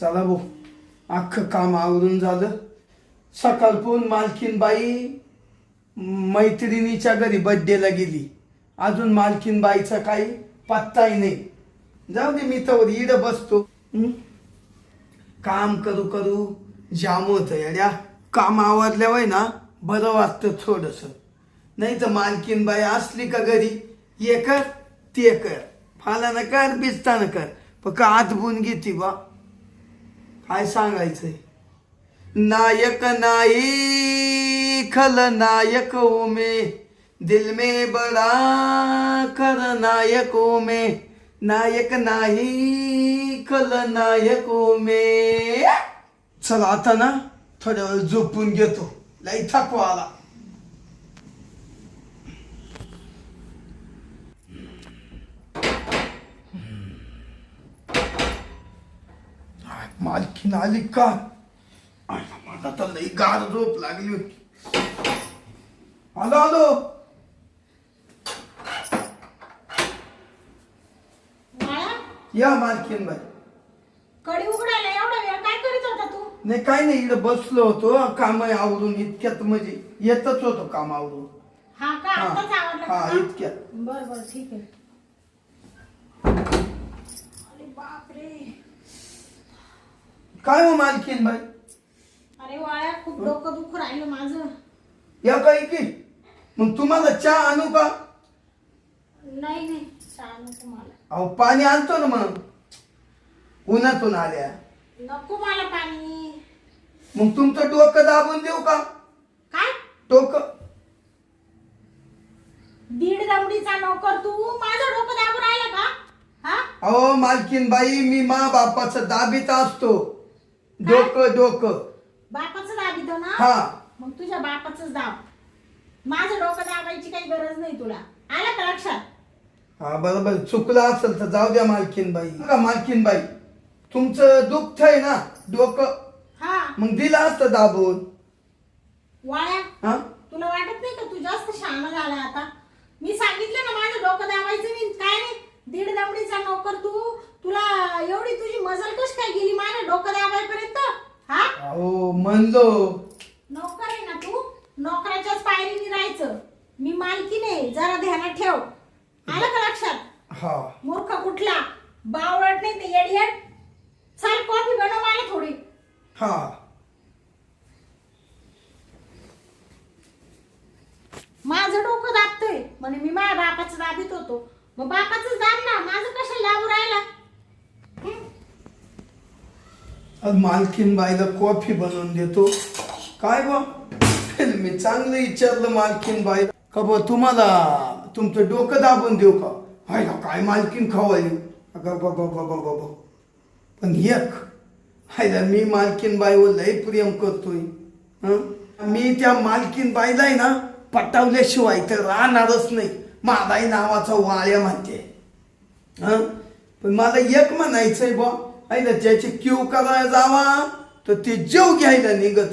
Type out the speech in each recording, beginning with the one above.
चला भाऊ. अख्खं काम आवरून झालं. सकाळपून मालकीनबाई मैत्रिणीच्या घरी बड्डेला गेली. अजून मालकीनबाईचा काही पत्ताही नाही. जाऊ दे मी तर इड बसतो. काम करू करू जाम होतं येड्या. काम आवरल्यावर ना बरं वाटतं थोडंसं. नाही तर मालकीनबाई असली का घरी? ये कर ते कर. फाला न कर बिस्ता न कर. फक्त आत बुन घेते बा. काय सांगायचंय नायक नाही खलनायक हूँ मैं दिल में बड़ा खलनायक हूँ मैं नायक नाही खलनायक हूँ मैं चला आता ना थोड्या वेळ झोपून घेतो लई थकवा आला. मालकीन आली का तर लई गार झोप लागली होती. आलो आलो. बाळा. या मालकीन बाई कडी उघडायला एवढा वेळ काय करीत होता तू? नाही काय नाही इकडे बसलो होतो. काम आवरून इतक्यात म्हणजे येतच होतो काम आवरून. हा का? हा. आताच आवडलं हा, का? इतक्यात. बर बर ठीक आहे. अरे बापरे. काय हो मालकीन बाई? अरे वाळ्या खूप डोकं दुखू राहिलं माझं. या काही की? मग तुम्हाला चहा आणू का? नाही नाही सांग तुम्हाला. अहो पाणी आणतो ना मग उन्हातून आल्या. नको मला पाणी. मग तुमचं डोकं दाबून देऊ का? काय? डोकं. दीड दवडीचा नोकर तू? माझं डोकं दाबून राहिलं का? हा? अहो मालकीन बाई मी मा बापाचं दाबीत असतो. डोकं डोकं. बापाचं दाबितो ना? हा. मग तुझ्या बापाचंच दाब. माझं डोकं दाबायची काही गरज नाही तुला. आलं का लक्षात? हा बरोबर. चुकलं असेल तर जाऊ द्या मालकीन बाई का मालकीन बाई तुमचं दुःख आहे ना डोकं. हा. मग दिलं असतं दाबून वाळ्या हा तुला वाटत नाही का तू जास्त शहाणा झाला आता मी सांगितलं ना माझं डोकं दाबायचं नाही काय नाही दीड दमडीचा नोकर तू तुला एवढी तुझी मजल कशी काय गेली माझं डोकं दाबायपर्यंत हा अहो म्हणलो नोकर आहे ना तू नोकराच्याच पायरीने राहायचं मी मालकी नाही जरा ध्यानात ठेव आलं का लक्षात हा मूर्ख कुठला बावळट नाही ते येडियट चल कॉफी बनव मला थोडी हा माझं डोकं दाबतोय. म्हणे मी माझ्या बापाचं दाबीत होतो. मग बापाच दाब ना. माझं कशाला दाबू राहिला? आज मालकीन बाईला कॉफी बनवून देतो. काय बा मी चांगलं विचारलं मालकीन बाई का बा तुम्हाला तुमचं डोकं दाबून देऊ का? हाय काय मालकीन खवायला अगं बाबा बाबा बाबा पण एक हायला मी मालकीन बाईवर लय प्रेम करतोय. हं? मी त्या मालकीन बाईला आहे ना पटावल्याशिवाय तर राहणारच नाही. मादाई नावाचा वाळ्या म्हणते. हं? पण मला एक म्हणायचंय बा आहे ना ज्याची क्यू करायला जावा तर ते जेव घ्यायला निघत.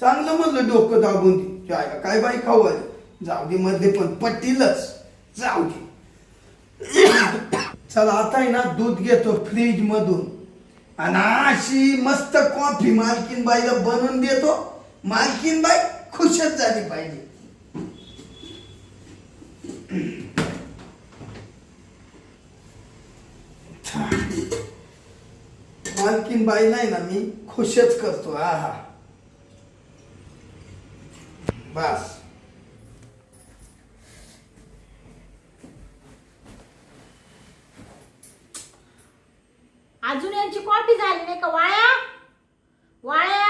चांगलं म्हणलं डोकं दाबून दे. जायला काय बाई खाऊ जाऊ दे मध्ये पण पटीलच जाऊ दे. चला आता आहे ना दूध घेतो फ्रीज मधून आणि अशी मस्त कॉफी मालकीन बाईला बनवून देतो. मालकीन बाई खुशच झाली पाहिजे. मालकीन बाई नाही ना मी खुशच करतो. हा हा बस. अजून यांची कॉफी झाली नाही का वाळ्या वाळ्या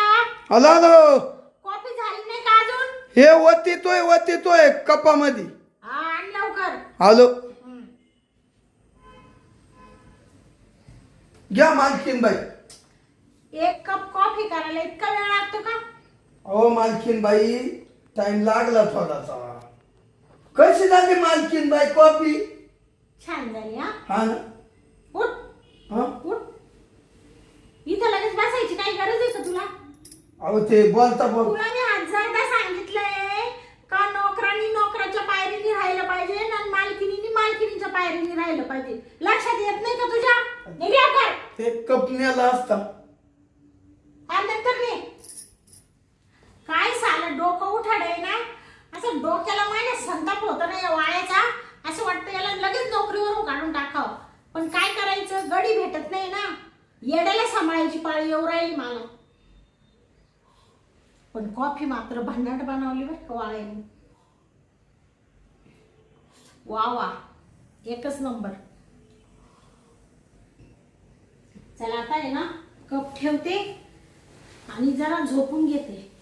हॅलो हॅलो कॉफी झाली नाही का अजून? हे वतीतोय वतीतोय कपामध्ये. हा आण लवकर. हॅलो. घ्या मालकीन बाई. एक कप कॉफी करायला इतका वेळ लागतो का? अहो मालकीन बाई टाइम लागला थोडासा. कशी झाली मालकीन बाई कॉफी छान झाली हा? हा ना? उठ. हा? उठ. इथं लगेच बसायची काही गरज आहे का तुला? अहो ते बोलता बोल. तुला मी हजारदा सांगितलंय. का नोकरांनी नोकराच्या पायरीने राहायला पाहिजे आणि मालकिनीनी मालकिनीच्या पायरीने राहिलं पाहिजे? लक्षात येत नाही का तुझ्या? निघ्या कर ते कपण्याला असता. आदर कर रे कॉफी मात्र भन्नाट बनवली बरं का वाळ्याने. वा वा. एकच नंबर. चला आता आहे ना कप ठेवते आणि जरा झोपून घेते.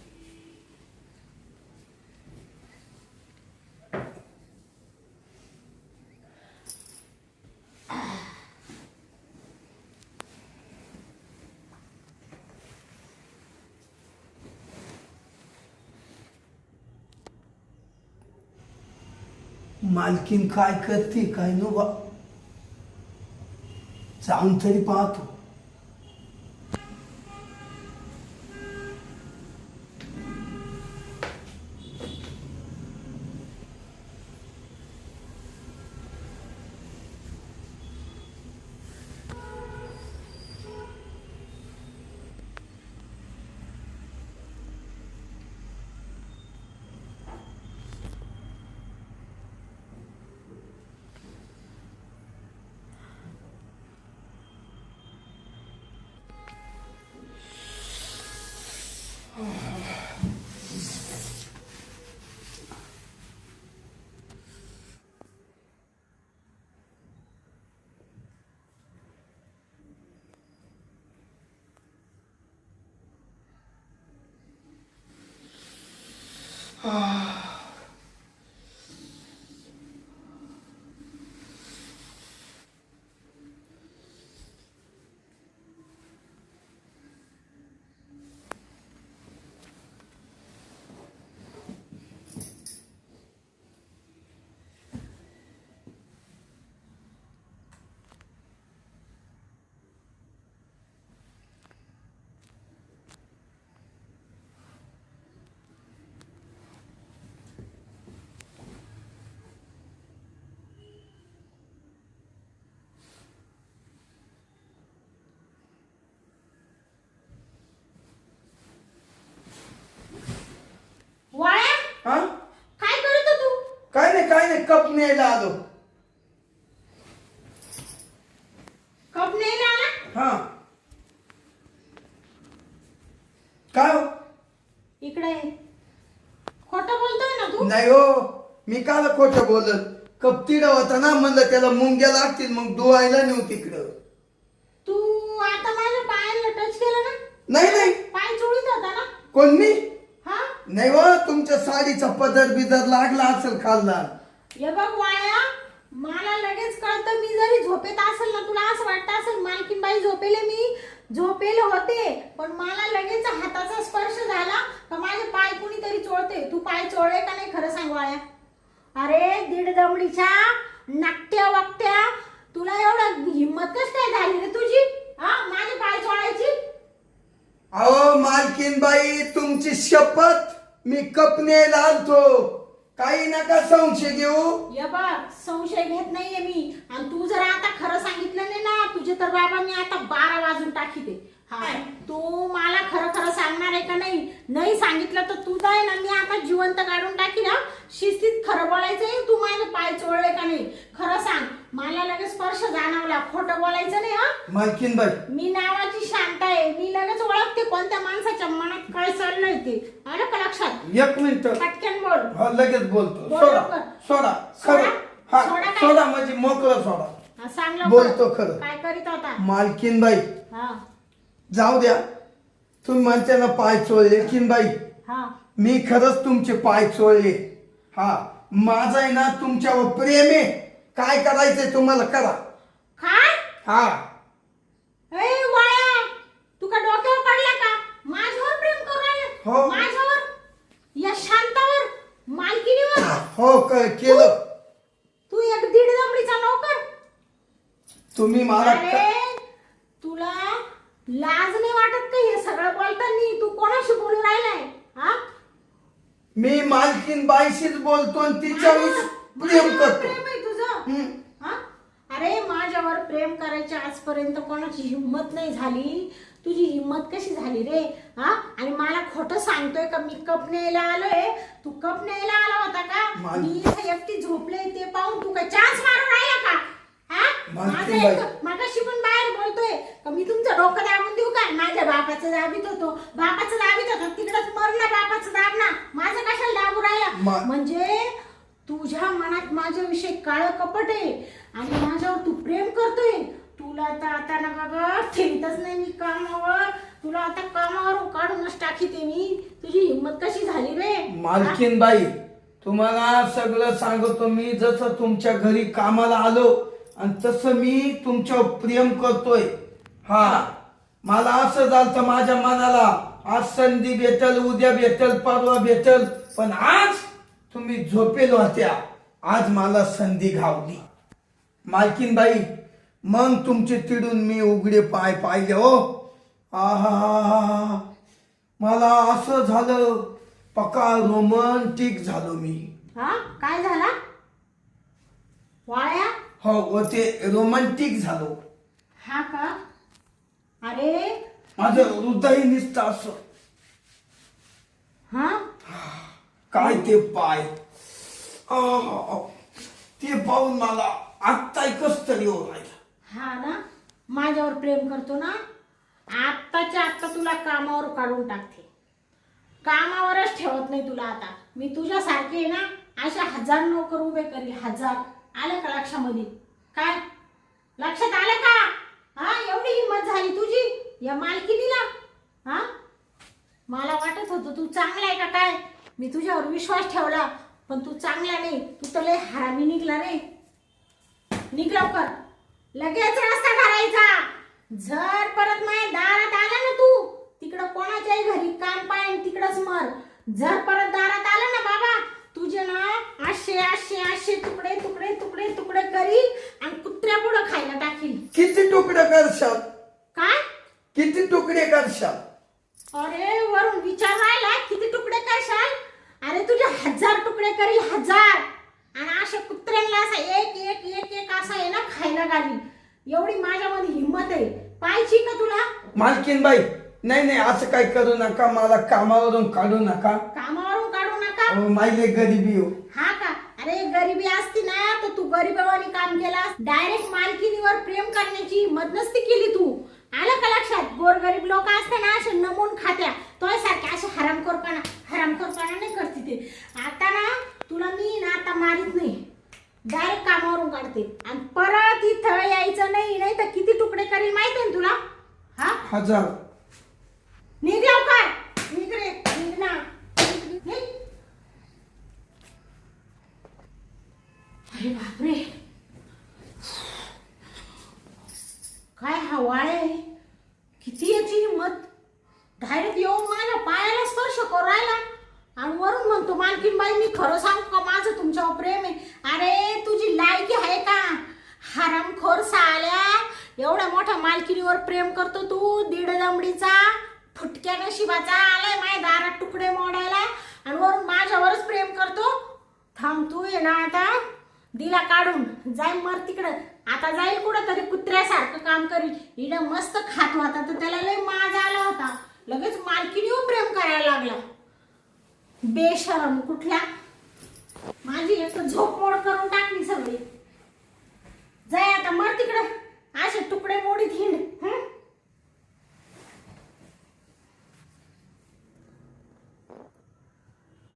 मालकीन काय करते काय नो बा. जाऊन तरी पाहतो. Oh. काय नाही नाही कप न्यायला आलो. कप न्यायला आला? हा. काय हो? इकडे ये. खोटं बोलतोय ना तू? नाही हो मी काल खोटं बोलत कप तिड होता ना म्हणलं त्याला मुंग्या लागतील मग धुवायला नेऊ तिकडं. तू आता माझ्या पायाला टच केलं ना? नाही नाही. पाय चोळीत होता ना? कोण मी? हा? नाही हो तुमच्या साडीचा पदर बिदर लागला असेल खाल्ला हे बघ वाया मला लगेच कळतं मी जरी झोपेत असेल ना तुला असं वाटतं असेल मालकीन बाई झोपेले मी झोपेले होते पण मला लगेच हाताचा स्पर्श झाला का माझे पाय कुणीतरी चोळते. तू पाय चोळले का नाही खरं सांग वाया अरे दीड दमडीच्या नाट्या वाकट्या तुला एवढं हिंमत कस काय झाली रे तुझी? हा माझे पाय चोळायची? अहो मालकीन बाई तुमची शपथ मी कपने लालतो. काही नका संशय घेऊ. ये बघ संशय घेत नाहीये मी. आणि तू जर आता खरं सांगितलं नाही ना तुझे तर बाबा मी आता बारा वाजून टाकीते हा. तू मला खरं खरं सांगणार आहे का नाही नाही सांगितलं तर तुझं आहे ना मी आता जिवंत काढून टाकी ना शिस्तीत खरं बोलायचंय तू माझे पाय चोळले का नाही? खरं सांग मला लगेच स्पर्श जाणवला खोटं बोलायचं नाही हा. मालकीन बाई. मी नावाची शांत आहे मी लगेच ओळखते कोणत्या माणसाच्या मनात काय चाललंय ते. आलं का लक्षात? एक मिनिट. पटकन बोल. हा लगेच बोलतो. बोल सोडा लवकर. सोडा सोडा? खरं. हा सोडा काय? सोडा म्हणजे मोकळं सोडा. हा, सांग लवकर. बोलतो खरं. काय करीत होता? मालकीन बाई. हा. जाऊ द्या. तुम्ही म्हणते ना पाय चोळले किन बाई हा. मी खरंच तुमचे पाय चोळले. हा माझं आहे ना तुमच्यावर प्रेम आहे. काय करायचंय तुम्हाला? करा. काय? हा. ए वाया. तू का डोक्यावर पडला का? माझ्यावर प्रेम करू राहिला? हो. माझ्यावर? या शांतावर? मालकिनीवर? हो क- केलं. तू एक दीड दमडीचा नोकर. तुम्ही मला अरे तुला लाज नाही का हे सगळं बोलताना? तू कोणाशी बोलू राहिलाय? हा? मी मालकीन बाईशीच बोलतो आणि तिच्यावर प्रेम माझ्यावर करतो. प्रेम आहे तुझं. हम्म. हा? अरे माझ्यावर प्रेम करायची आजपर्यंत कोणाची हिंमत नाही झाली. तुझी हिंमत कशी झाली रे? हा? आणि मला खोटं सांगतोय का? मी कप न्यायला आलोय. तू कप न्यायला आला होता का? मी इथं एकटी झोपले ते पाहून तू काय चान्स मारून राहिला का? माझं बाई. एक मागाशी पण बाहेर बोलतोय. का मी तुमचं डोकं दाबून देऊ का माझ्या बापाचं दाबीत होतो. बापाचं दाबीत होतो. तिकडच मर ना बापाचं दाब ना माझं कशाला दाबू राहिला? मा- म्हणजे तुझ्या मनात माझ्याविषयी काळ कपट आहे. आणि माझ्यावर तू प्रेम करतोय. तुला तर आता ना बाबा ठेवतच नाही मी कामावर. तुला आता कामावरून काढूनच टाकीते मी. तुझी हिंमत कशी झाली रे? मालकीन बाई तुम्हाला सगळं सांगतो मी. जसं तुमच्या घरी कामाला आलो आणि तसं मी तुमच्यावर प्रेम करतोय. हा मला असं झालं तर माझ्या मनाला आज संधी भेटल उद्या भेटल परवा भेटल पण आज तुम्ही झोपेल होत्या. आज मला संधी घावली. मालकीन बाई मग तुमचे तिडून मी उघडे पाय पाहिले हो. आहा मला असं झालं पका रोमॅन्टिक झालो मी. हा काय झाला? वाळ्या? हो व ते रोमॅन्टिक झालो. हा का? अरे. माझं हृदय निसतं असं. हा? काय ते पाय? ते पाहून मला आत्ता कस तरी हो राहिलं. हा ना? माझ्यावर प्रेम करतो ना? आत्ताच्या आत्ता तुला कामावर काढून टाकते. कामावरच ठेवत नाही तुला आता. मी तुझ्यासारखे ना? अशा हजार नोकर उभे करील हजार. आलं का लक्षामध्ये? काय? लक्षात आलं का? हा एवढी हिंमत झाली तुझी? या मालकीनीला? हा? मला वाटत होतं तू चांगला आहे का काय? मी तुझ्यावर विश्वास ठेवला पण तू चांगला नाही. तू तर लय हरामी निघला रे. निघ लवकर. लगेच रस्ता करायचा जर परत माझ्या दारात आला ना तू तिकडं कोणाच्याही घरी काम पाय तिकडंच मर. जर परत दारात आला ना बाबा तुझे ना असे असे असे तुकडे तुकडे तुकडे तुकडे करील आणि कुत्र्या पुढं खायला टाकील किती तुकडे करशाल? काय? किती तुकडे करशाल? अरे वरून विचार राहिला किती तुकडे करशाल? अरे तुझे हजार तुकडे करील हजार. आणि अशा कुत्र्यांना असा एक एक एक एक असा आहे ना खायला घाली एवढी माझ्यामध्ये हिंमत आहे. पाहिजे का तुला? मालकीन बाई नाही नाही असं काय करू नका. मला कामावरून काढू नका. माहिले गरिबी हो. हा का? अरे गरिबी असती ना तर तू गरिबावानी काम केलास. डायरेक्ट मालकिनीवर प्रेम करण्याची हिंमत नसती केली तू. आलं का लक्षात? गोरगरीब लोक असते ना असे नमून खात्या. तोय सारखे असे हरामखोरपणा हरामखोरपणा नाही करते ते आता ना तुला मी ना आता मारित नाही. डायरेक्ट कामावरून काढते. आणि परत इथं यायचं नाही नाही तर किती तुकडे करील माहिती आहे ना तुला? हा? हजार निघ लवकर निघ रे निघ ना निघ. अरे बापरे काय हवाळे आहे किती याची हिंमत? डायरेक्ट येऊन माझ्या पायाला स्पर्श करायला राहिला. आणि वरून म्हणतो मालकीन बाई मी खरं सांगू का? माझं तुमच्यावर प्रेम आहे. अरे तुझी लायकी आहे का? हरामखोर साल्या. एवढ्या मोठ्या मालकिनीवर प्रेम करतो तू दीड दमडीचा फुटक्या नशिबाचा. आलाय माझ्या दारात तुकडे मोडायला. आणि वरून माझ्यावरच प्रेम करतो. थांब तू ये ना आता. दिला काढून. जाईन मर तिकडं. आता जाईल कुठं तरी कुत्र्यासारखं काम करील हिनं मस्त खात होता तर त्याला लय माज आला होता. लगेच मालकीनीवर प्रेम करायला लागला. बेशरम कुठल्या? माझी एक तर झोप मोड करून टाकली सगळी. जाय आता मर तिकडं. असे तुकडे मोडी